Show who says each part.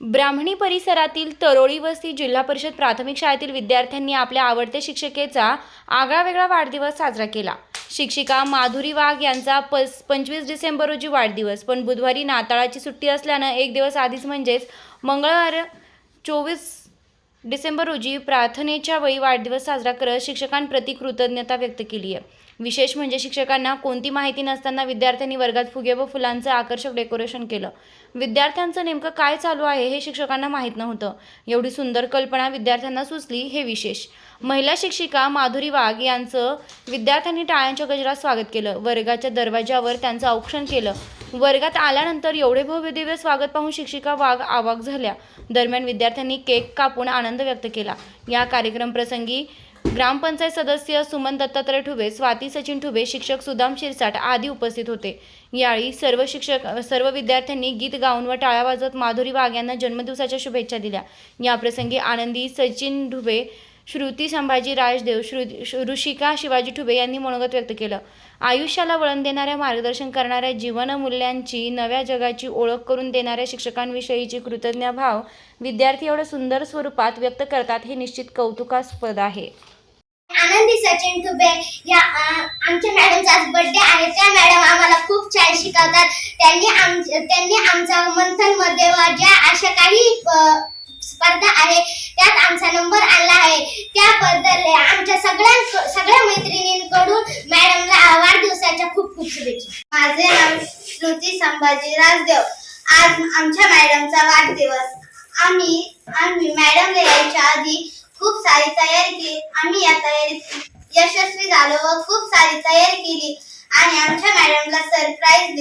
Speaker 1: ब्राह्मणी परिसरातील तरोळी वस्ती जिल्हा परिषद प्राथमिक शाळेतील विद्यार्थ्यांनी आपल्या आवडत्या शिक्षिकेचा आगळा वेगळा वाढदिवस साजरा केला. शिक्षिका माधुरी वाघ यांचा पस पंचवीस डिसेंबर रोजी वाढदिवस. पण बुधवारी नाताळाची सुट्टी असल्यानं एक दिवस आधीच म्हणजेच मंगळवार चोवीस डिसेंबर रोजी प्रार्थनेच्या वेळी वाढदिवस साजरा करत शिक्षकांप्रती कृतज्ञता व्यक्त केली आहे विशेष म्हणजे शिक्षकांना कोणती माहिती नसताना विद्यार्थ्यांनी वर्गात फुगे व फुलांचं आकर्षक डेकोरेशन केलं. विद्यार्थ्यांचं नेमकं काय चालू आहे हे शिक्षकांना माहीत नव्हतं. एवढी सुंदर कल्पना विद्यार्थ्यांना सुचली हे विशेष. महिला शिक्षिका माधुरी वाघ यांचं विद्यार्थ्यांनी टाळ्यांच्या गजरात स्वागत केलं. वर्गाच्या दरवाज्यावर त्यांचं औक्षण केलं. वर्गात आल्यानंतर एवढे भव्य दिव्य स्वागत पाहून शिक्षिका वाघ आवाक झाल्या. दरम्यान विद्यार्थ्यांनी केक कापून आनंद व्यक्त केला. या कार्यक्रम प्रसंगी ग्रामपंचायत सदस्य सुमन दत्तात्रय ठुबे स्वाती सचिन ठुबे शिक्षक सुदाम शिरसाट आदी उपस्थित होते. यावेळी सर्व शिक्षक सर्व विद्यार्थ्यांनी गीत गाऊन व टाळ्या वाजवत माधुरी वाघ यांना जन्मदिवसाच्या शुभेच्छा दिल्या. याप्रसंगी आनंदी सचिन ढुबे श्रुती संभाजी राजदेव श्रु ऋषिका शिवाजी ठुबे यांनी मनोगत व्यक्त केलं. आयुष्याला वळण देणाऱ्या मार्गदर्शन करणाऱ्या जीवनमूल्यांची नव्या जगाची ओळख करून देणाऱ्या शिक्षकांविषयीची कृतज्ञ भाव विद्यार्थी एवढ्या सुंदर स्वरूपात व्यक्त करतात हे निश्चित कौतुकास्पद आहे.
Speaker 2: आनंदी सचिन तुबे या आमच्या मॅडमचा आज बर्थडे आहे. त्या मॅडम आम्हाला खूप छान शिकवतात. त्यांनी आम त्यांनी आमचा मंथनमध्ये व ज्या अशा काही स्पर्धा आहे त्यात आमचा नंबर आणला आहे. त्याबद्दल आमच्या सगळ्या सगळ्या मैत्रिणींकडून मॅडमला वाढदिवसाच्या खूप खूप शुभेच्छा. माझे नाव श्रुती संभाजी राजदेव आज आमच्या मॅडमचा वाढदिवस. आम्ही आम्ही मॅडम यायच्या आधी खूप सारी तयारी केली. आम्ही या तयारीत यशस्वी झालो व खूप सारी तयारी केली. आणि आमच्या मॅडमला सरप्राईज दिली.